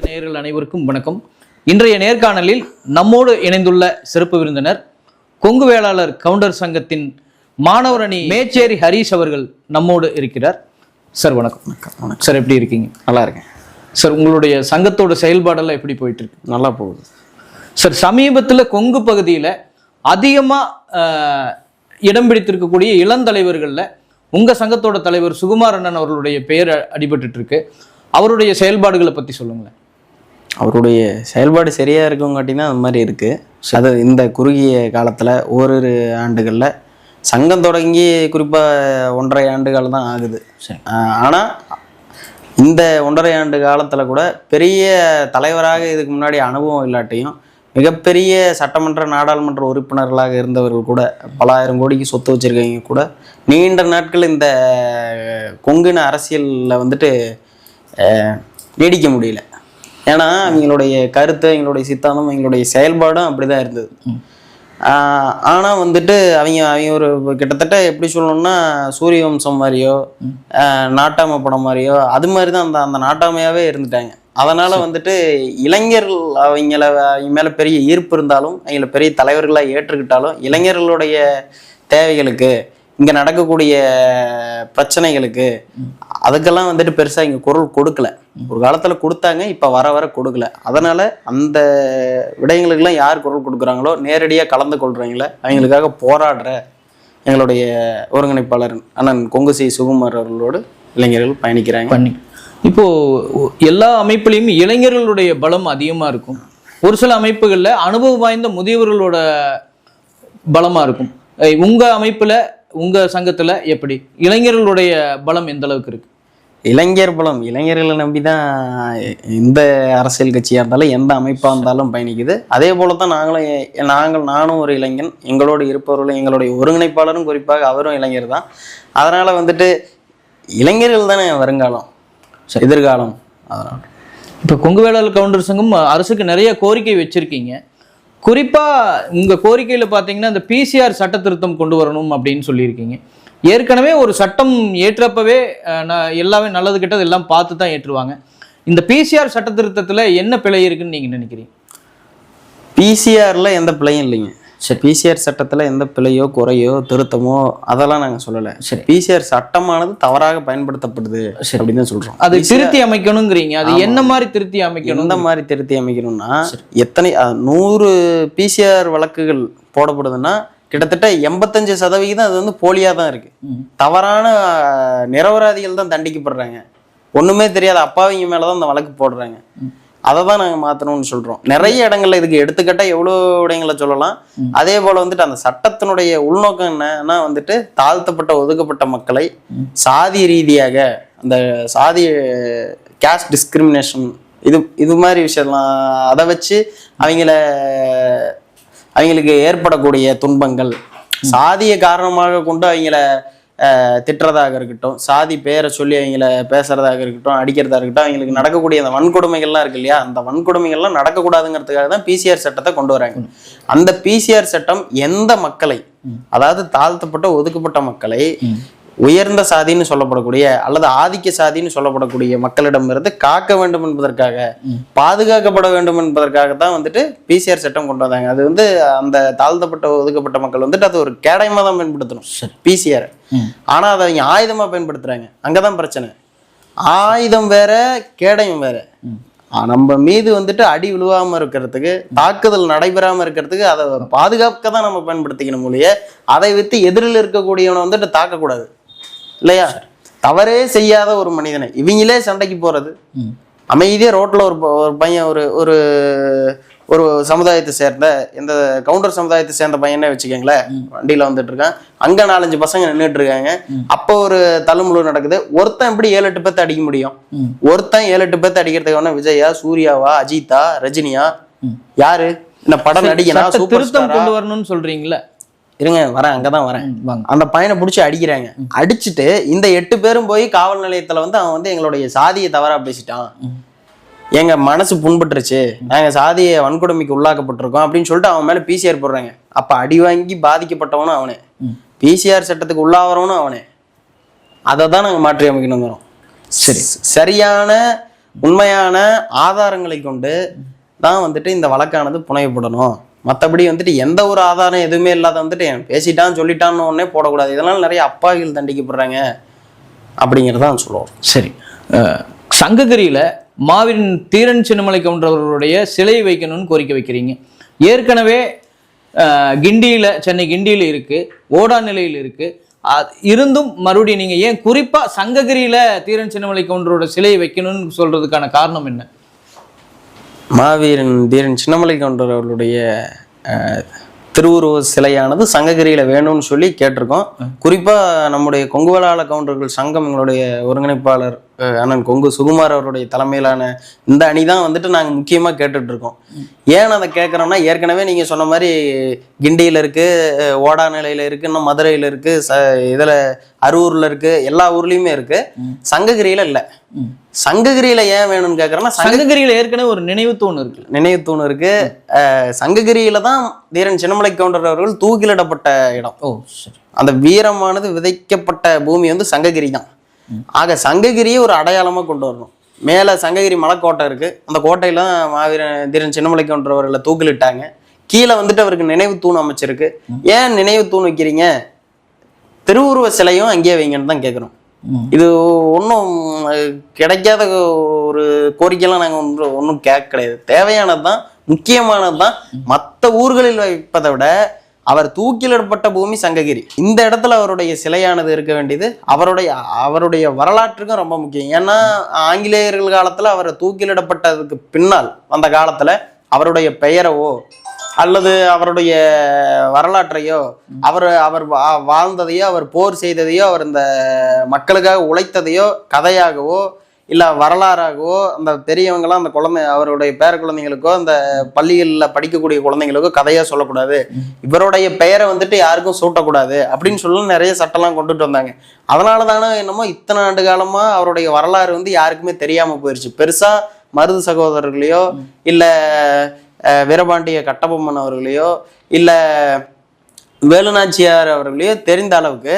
நேயர்கள் அனைவருக்கும் வணக்கம். இன்றைய நேர்காணலில் நம்மோடு இணைந்துள்ள சிறப்பு விருந்தினர் கொங்கு வேளாளர் கவுண்டர் சங்கத்தின் மாணவர் அணி மேச்சேரி ஹரீஷ் அவர்கள் நம்மோடு இருக்கிறார். சார் வணக்கம். சார் எப்படி இருக்கீங்க? நல்லா இருக்கேன். சார் உங்களுடைய சங்கத்தோட செயல்பாடெல்லாம் எப்படி போயிட்டு இருக்கு நல்லா போகுது. சார் சமீபத்தில் கொங்கு பகுதியில் அதிகமாக இடம் பிடித்திருக்கக்கூடிய இளந்தலைவர்களில் உங்கள் சங்கத்தோட தலைவர் சுகுமார் அண்ணன் அவர்களுடைய பெயர் அ- அடிபட்டுட்டு இருக்கு. அவருடைய செயல்பாடுகளை பற்றி சொல்லுங்களேன். அவருடைய செயல்பாடு சரியா இருக்கவங்காட்டி தான் அது மாதிரி இருக்கு. அது இந்த குறுகிய காலத்துல ஓரிரு ஆண்டுகள்ல சங்கம் தொடங்கி குறிப்பா ஒன்றரை ஆண்டுகள் தான் ஆகுது. ஆஹ் ஆனா இந்த ஒன்றரை ஆண்டு காலத்துல கூட பெரிய தலைவராக இதுக்கு முன்னாடி அனுபவம் இல்லாட்டியும் மிகப்பெரிய சட்டமன்ற நாடாளுமன்ற உறுப்பினர்களாக இருந்தவர்கள் கூட பல ஆயிரம் கோடிக்கு சொத்து வச்சிருக்கவங்க கூட நீண்ட நாட்கள் இந்த கொங்குன அரசியலில் வந்துட்டு நீடிக்க முடியல. ஏன்னா அவங்களுடைய கருத்து அவங்களுடைய சித்தாந்தம் அவங்களுடைய செயல்பாடும் அப்படிதான் இருந்தது. ஆஹ் ஆனா வந்துட்டு அவங்க அவங்க ஒரு கிட்டத்தட்ட எப்படி சொல்லணும்னா சூரிய வம்சம் மாதிரியோ நாட்டாமை படம் மாதிரியோ அது மாதிரி தான் அந்த அந்த நாட்டாமையாவே இருந்துட்டாங்க. அதனால வந்துட்டு இளைஞர்கள் அவங்கள அவங்க மேல பெரிய ஈர்ப்பு இருந்தாலும் அவங்கள பெரிய தலைவர்களா ஏற்றுக்கிட்டாலும் இளைஞர்களுடைய தேவைகளுக்கு இங்க நடக்கக்கூடிய பிரச்சனைகளுக்கு அதுக்கெல்லாம் வந்துட்டு பெருசா இங்க குரல் கொடுக்கல. ஒரு காலத்துல கொடுத்தாங்க இப்ப வர வர கொடுக்கல. அதனால அந்த விடயங்களுக்கெல்லாம் யார் குரல் கொடுக்குறாங்களோ நேரடியா கலந்து கொள்றீங்களே அவங்களுக்காக போராடுற எங்களுடைய ஒருங்கிணைப்பாளர் அண்ணன் கொங்கு சி. சுகுமார் அவர்களோடு இளைஞர்கள் பயணிக்கிறாங்க. பண்ணி. இப்போ ஒ- எல்லா அமைப்புலையும் இளைஞர்களுடைய பலம் அதிகமா இருக்கும். ஒரு சில அமைப்புகள்ல அனுபவம் வாய்ந்த முதியவர்களோட பலமா இருக்கும். அஹ் உங்க அமைப்புல உங்க சங்கத்துல எப்படி? இளைஞர்களுடைய பலம் எந்த அளவுக்கு இருக்கு? இளைஞர் பலம் இளைஞர்களை நம்பி தான் எந்த அரசியல் கட்சியாக இருந்தாலும் எந்த அமைப்பாக இருந்தாலும் பயணிக்குது. அதே போல தான் நாங்களும் நாங்கள் நானும் ஒரு இளைஞன். எங்களோடு இருப்பவர்களும் எங்களுடைய ஒருங்கிணைப்பாளரும் குறிப்பாக அவரும் இளைஞர் தான் அதனால் வந்துட்டு இளைஞர்கள் தானே வருங்காலம் எதிர்காலம். அதனால். இப்போ கொங்கு வேளாளர் கவுண்டர் சங்கம் அரசுக்கு நிறைய கோரிக்கை வச்சிருக்கீங்க. குறிப்பாக உங்கள் கோரிக்கையில் பார்த்தீங்கன்னா இந்த பிசிஆர் சட்ட திருத்தம் கொண்டு வரணும் அப்படின்னு சொல்லியிருக்கீங்க. ஏற்கனவே ஒரு சட்டம் ஏற்றப்பவே நான் எல்லாமே நல்லது கெட்டது எல்லாம் பார்த்து தான் ஏற்றுவாங்க. இந்த பிசிஆர் சட்ட திருத்தத்தில் என்ன பிழை இருக்குன்னு நீங்கள் நினைக்கிறீங்க? பிசிஆரில் எந்த பிழையும் இல்லைங்க. சரி பிசிஆர் சட்டத்தில் எந்த பிழையோ குறையோ திருத்தமோ அதெல்லாம் நாங்கள் சொல்லலை. சரி. பிசிஆர் சட்டமானது தவறாக பயன்படுத்தப்படுது அப்படின்னு தான் சொல்கிறோம் அதை திருத்தி அமைக்கணுங்கிறீங்க. அது என்ன மாதிரி திருத்தி அமைக்கணும்? எந்த மாதிரி திருத்தி அமைக்கணும்னா எத்தனை நூறு பிசிஆர் வழக்குகள் போடப்படுதுன்னா கிட்டத்தட்ட எண்பத்தஞ்சு சதவிகிதம் அது வந்து போலியாக தான் இருக்கு. ம். தவறான நிரபராதிகள் தான் தண்டிக்கப்படுறாங்க. ஒண்ணுமே தெரியாத அப்பாவிங்க மேல தான் அந்த வழக்கு போடுறாங்க. அதை தான் நாங்கள் மாற்றணும்னு சொல்றோம். நிறைய இடங்கள்ல இதுக்கு எடுத்துக்கிட்டா எவ்வளோ இடங்களை சொல்லலாம். அதே போல வந்துட்டு அந்த சட்டத்தினுடைய உள்நோக்கம் என்னன்னா வந்துட்டு தாழ்த்தப்பட்ட ஒதுக்கப்பட்ட மக்களை சாதி ரீதியாக அந்த சாதி கேஸ்ட் டிஸ்கிரிமினேஷன் இது இது மாதிரி விஷயம்லாம் அதை வச்சு அவங்கள அவங்களுக்கு ஏற்படக்கூடிய துன்பங்கள் சாதியை காரணமாக கொண்டு அவங்கள திட்டுறதாக இருக்கட்டும் சாதி பேரை சொல்லி அவங்கள பேசுறதாக இருக்கட்டும் அடிக்கிறதா இருக்கட்டும் அவங்களுக்கு நடக்கக்கூடிய அந்த வன்கொடுமைகள்லாம் இருக்கு இல்லையா? அந்த வன்கொடுமைகள்லாம் நடக்கக்கூடாதுங்கிறதுக்காக தான் பிசிஆர் சட்டத்தை கொண்டு வராங்க. அந்த பிசிஆர் சட்டம் எந்த மக்களை அதாவது தாழ்த்தப்பட்ட ஒதுக்கப்பட்ட மக்களை உயர்ந்த சாதின்னு சொல்லப்படக்கூடிய அல்லது ஆதிக்க சாதின்னு சொல்லப்படக்கூடிய மக்களிடமிருந்து காக்க வேண்டும் என்பதற்காக பாதுகாக்கப்பட வேண்டும் என்பதற்காக தான் வந்துட்டு பிசிஆர் சட்டம் கொண்டு வந்தாங்க அது வந்து அந்த தாழ்த்தப்பட்ட ஒதுக்கப்பட்ட மக்கள் வந்துட்டு அது ஒரு கேடயமா தான் பயன்படுத்தணும் பிசிஆர். ஆனா அதை அவங்க ஆயுதமா பயன்படுத்துறாங்க. அங்கதான் பிரச்சனை. ஆயுதம் வேற கேடயம் வேற. நம்ம மீது வந்துட்டு அடி விழுவாம இருக்கிறதுக்கு தாக்குதல் நடைபெறாம இருக்கிறதுக்கு அதை பாதுகாக்க தான் நம்ம பயன்படுத்திக்கணும் ஒழிய அதை வித்து எதிரில் இருக்கக்கூடியவனை வந்துட்டு தாக்கக்கூடாது. இல்லையா? தவறே செய்யாத ஒரு மனிதனை. இவங்களே சண்டைக்கு போறது. அமைதியா ரோட்ல ஒரு ஒரு பையன் ஒரு ஒரு ஒரு சமுதாயத்தை சேர்ந்த இந்த கவுண்டர் சமுதாயத்தை சேர்ந்த பையனே வச்சுக்கோங்களேன். வண்டியில வந்துட்டு இருக்கான் அங்க நாலஞ்சு பசங்க நின்றுட்டு இருக்காங்க அப்போ ஒரு தள்ளுமுழு நடக்குது. ஒருத்தன் எப்படி ஏழு எட்டு பேர்த்த அடிக்க முடியும். ஒருத்தன் ஏழு எட்டு பேர்த்த அடிக்கிறதுக்கு வேணா விஜயா சூர்யாவா அஜித்தா ரஜினியா. யாரு? இந்த படம் நடிகனா திருத்தம் கொண்டு வரணும்னு சொல்றீங்களா. இருங்க வரேன் அங்கதான் வரேன். ம், வாங்க. அந்த பையனை பிடிச்சி அடிக்கிறாங்க. அடிச்சுட்டு இந்த எட்டு பேரும் போய் காவல் நிலையத்துல வந்து அவன் வந்து எங்களுடைய சாதியை தவறா பேசிட்டான். எங்க மனசு புண்பட்டுருச்சு. நாங்க சாதிய வன்கொடுமைக்கு உள்ளாக்கப்பட்டிருக்கோம் அப்படின்னு சொல்லிட்டு அவன் மேல பிசிஆர் போடுறாங்க. அப்ப அடி வாங்கி பாதிக்கப்பட்டவனும் அவனே. பிசிஆர் சட்டத்துக்கு உள்ளாவறவனும் அவனே. அதை தான் நாங்க மாற்றி அமைக்கணுங்கிறோம். சரி. சரியான உண்மையான ஆதாரங்களை கொண்டு தான் வந்துட்டு இந்த வழக்கானது புனையப்படணும். மற்றபடி வந்துட்டு எந்த ஒரு ஆதாரம் எதுவுமே இல்லாத வந்துட்டு பேசிட்டான் சொல்லிட்டான்னு உடனே போடக்கூடாது. இதனால் நிறைய அப்பாவிகள் தண்டிக்கப்படுறாங்க அப்படிங்கிறதான் சொல்லுவோம் சரி. சங்ககிரியில் மாவீரன் தீரன் சின்னமலை கவுண்டரவர்களுடைய சிலை வைக்கணும்னு கோரிக்கை வைக்கிறீங்க. ஏற்கனவே கிண்டியில் சென்னை கிண்டியில் இருக்குது ஓடா நிலையில் இருக்குது இருந்தும் மறுபடியும் நீங்கள் ஏன் குறிப்பாக சங்ககிரியில் தீரன் சின்னமலை கவுண்டரோட சிலையை வைக்கணும்னு சொல்கிறதுக்கான காரணம் என்ன? மாவீரன் தீரன் சின்னமலை கவுண்டர் அவர்களுடைய திருவுருவ சிலையானது சங்ககிரியில் வேணும்னு சொல்லி கேட்டிருக்கோம். குறிப்பாக நம்முடைய கொங்குவலாள கவுண்டர்கள் சங்கம் எங்களுடைய ஒருங்கிணைப்பாளர் அண்ணன் கொங்கு சுகுமார் அவருடைய தலைமையிலான இந்த அணி தான் வந்துட்டு நாங்கள் முக்கியமாக கேட்டுட்டு இருக்கோம் ஏன் அதை கேட்குறோம்னா ஏற்கனவே நீங்கள் சொன்ன மாதிரி கிண்டியில் இருக்கு அஹ், ஓடா நிலையில இருக்கு இன்னும் மதுரையில் இருக்கு ச இதில் அரூரில் இருக்கு எல்லா ஊர்லேயுமே இருக்கு. சங்ககிரியில இல்லை. சங்ககிரியில ஏன் வேணும்னு கேட்குறேன்னா சங்க சங்ககிரியில ஏற்கனவே ஒரு நினைவு தூண் இருக்குல்ல நினைவு தூண் இருக்கு. அஹ் சங்ககிரியில தான் தீரன் சின்னமலை கவுண்டர் அவர்கள் தூக்கிலிடப்பட்ட இடம். ஓ சரி. அந்த வீரமானது விதைக்கப்பட்ட பூமி வந்து சங்ககிரி தான். ஆக சங்ககிரியை ஒரு அடையாளமா கொண்டு வரணும். மேல சங்ககிரி மலைக்கோட்டை இருக்கு. அந்த கோட்டையில தான் மாவீரன் தீரன் சின்னமலை கவுண்டர் அவர்களை தூக்கிலிட்டாங்க. கீழே வந்துட்டு அவருக்கு நினைவு தூண் அமைச்சிருக்கு. ஏன் நினைவு தூண் வைக்கிறீங்க? திருவுருவ சிலையும் அங்கேயே வைங்கன்னு தான் கேட்குறோம். இது ஒன்றும் கிடைக்காத ஒரு கோரிக்கையெல்லாம் நாங்கள் ஒன்றும் ஒன்றும் கேட்க கிடையாது தேவையானது தான் முக்கியமானது தான் மற்ற ஊர்களில் வைப்பதை விட அவர் தூக்கிலிடப்பட்ட பூமி சங்ககிரி. இந்த இடத்துல அவருடைய சிலையானது இருக்க வேண்டியது அவருடைய அவருடைய வரலாற்றுக்கும் ரொம்ப முக்கியம். ஏன்னா ஆங்கிலேயர்கள் காலத்தில் அவர் தூக்கிலிடப்பட்டதுக்கு பின்னால் அந்த காலத்தில் அவருடைய பெயரவோ அல்லது அவருடைய வரலாற்றையோ அவர் அவர் வா- வாழ்ந்ததையோ அவர் போர் செய்ததையோ அவர் இந்த மக்களுக்காக உழைத்ததையோ கதையாகவோ இல்லை வரலாறாகவோ அந்த பெரியவங்களாம் அந்த குழந்தை அவருடைய பேர குழந்தைங்களுக்கோ அந்த பள்ளிகளில் படிக்கக்கூடிய குழந்தைங்களுக்கோ கதையாக சொல்லக்கூடாது. இவருடைய பெயரை வந்துட்டு யாருக்கும் சூட்டக்கூடாது அப்படின்னு சொல்லி நிறைய சட்டம்லாம் கொண்டுட்டு வந்தாங்க. அதனால தானே என்னமோ இத்தனை ஆண்டு காலமாக அவருடைய வரலாறு வந்து யாருக்குமே தெரியாமல் போயிடுச்சு பெருசாக மருது சகோதரர்களையோ இல்லை வீரபாண்டிய கட்டபொம்மன் அவர்களையோ இல்லை வேலுநாச்சியார் அவர்களையோ தெரிந்த அளவுக்கு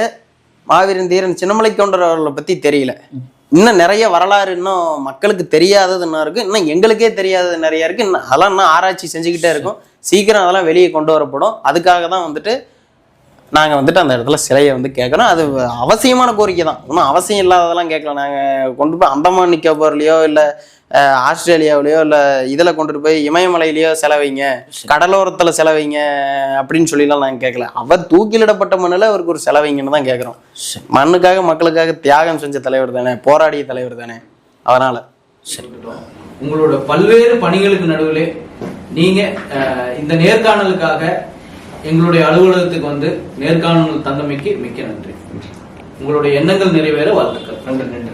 மாவீரன் தீரன் சின்னமலை கவுண்டர் அவர்களை பற்றி தெரியல. இன்னும் நிறைய வரலாறு இன்னும் மக்களுக்கு தெரியாதது இன்னும் இருக்கு இன்னும் எங்களுக்கே தெரியாதது நிறைய இருக்கு. இன்னும் அதெல்லாம் இன்னும் ஆராய்ச்சி செஞ்சுக்கிட்டே இருக்கும். சீக்கிரம் அதெல்லாம் வெளியே கொண்டு வரப்படும். அதுக்காக தான் வந்துட்டு நாங்கள் வந்துட்டு அந்த இடத்துல சிலையை வந்து கேட்குறோம் அது அவசியமான கோரிக்கை தான். ஒன்றும் அவசியம் இல்லாததெல்லாம் கேட்கல. நாங்கள் கொண்டு போய் அந்தமான் நிக்கோபார்லையோ இல்லை ஆஸ்திரேலியாவிலையோ இல்லை இதில் கொண்டுட்டு போய் இமயமலையிலையோ செலவைங்க கடலோரத்தில் செலவைங்க அப்படின்னு சொல்லிலாம் நாங்கள் கேட்கல. அவர் தூக்கிலிடப்பட்ட மண்ணில் அவருக்கு ஒரு செலவைங்கன்னு தான் கேட்குறோம். மண்ணுக்காக மக்களுக்காக தியாகம் செஞ்ச தலைவர் தானே போராடிய தலைவர் தானே. அதனால். உங்களோட பல்வேறு பணிகளுக்கு நடுவிலே நீங்க அஹ், இந்த நேர்காணலுக்காக எங்களுடைய அலுவலகத்துக்கு வந்து நேர்காணல் தந்தமைக்கு மிக்க நன்றி. உங்களுடைய எண்ணங்கள் நிறைவேற வாழ்த்துக்கள். நன்றி நன்றி.